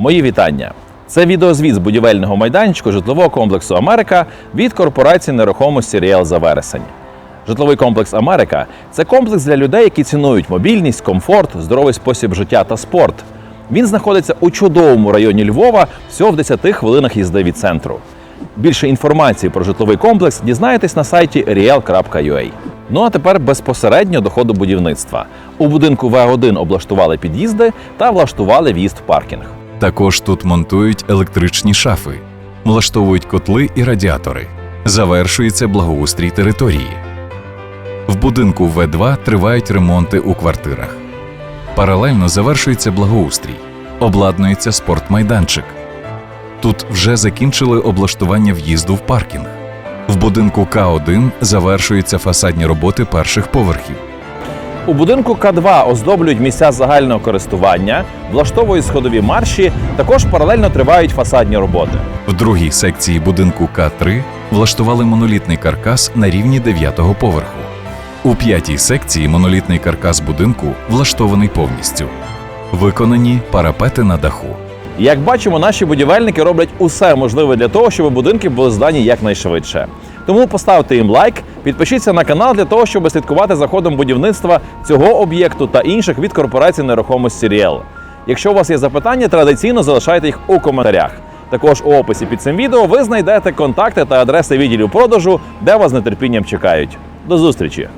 Мої вітання. Це відеозвіт з будівельного майданчику житлового комплексу Америка від корпорації нерухомості Ріел за вересень. Житловий комплекс Америка це комплекс для людей, які цінують мобільність, комфорт, здоровий спосіб життя та спорт. Він знаходиться у чудовому районі Львова, всього в 10 хвилинах їзди від центру. Більше інформації про житловий комплекс дізнаєтесь на сайті riel.ua. Ну а тепер безпосередньо до ходу будівництва. У будинку В1 облаштували під'їзди та влаштували в'їзд в паркінг. Також тут монтують електричні шафи, влаштовують котли і радіатори. Завершується благоустрій території. В будинку В2 тривають ремонти у квартирах. Паралельно завершується благоустрій, обладнується спортмайданчик. Тут вже закінчили облаштування в'їзду в паркінг. В будинку К1 завершуються фасадні роботи перших поверхів. У будинку К2 оздоблюють місця загального користування, влаштовують сходові марші, також паралельно тривають фасадні роботи. В другій секції будинку К3 влаштували монолітний каркас на рівні 9-го поверху. У п'ятій секції монолітний каркас будинку влаштований повністю. Виконані парапети на даху. Як бачимо, наші будівельники роблять усе можливе для того, щоб будинки були здані якнайшвидше. Тому поставте їм лайк, підпишіться на канал для того, щоб слідкувати за ходом будівництва цього об'єкту та інших від корпорації нерухомості Ріел. Якщо у вас є запитання, традиційно залишайте їх у коментарях. Також у описі під цим відео ви знайдете контакти та адреси відділів продажу, де вас з нетерпінням чекають. До зустрічі!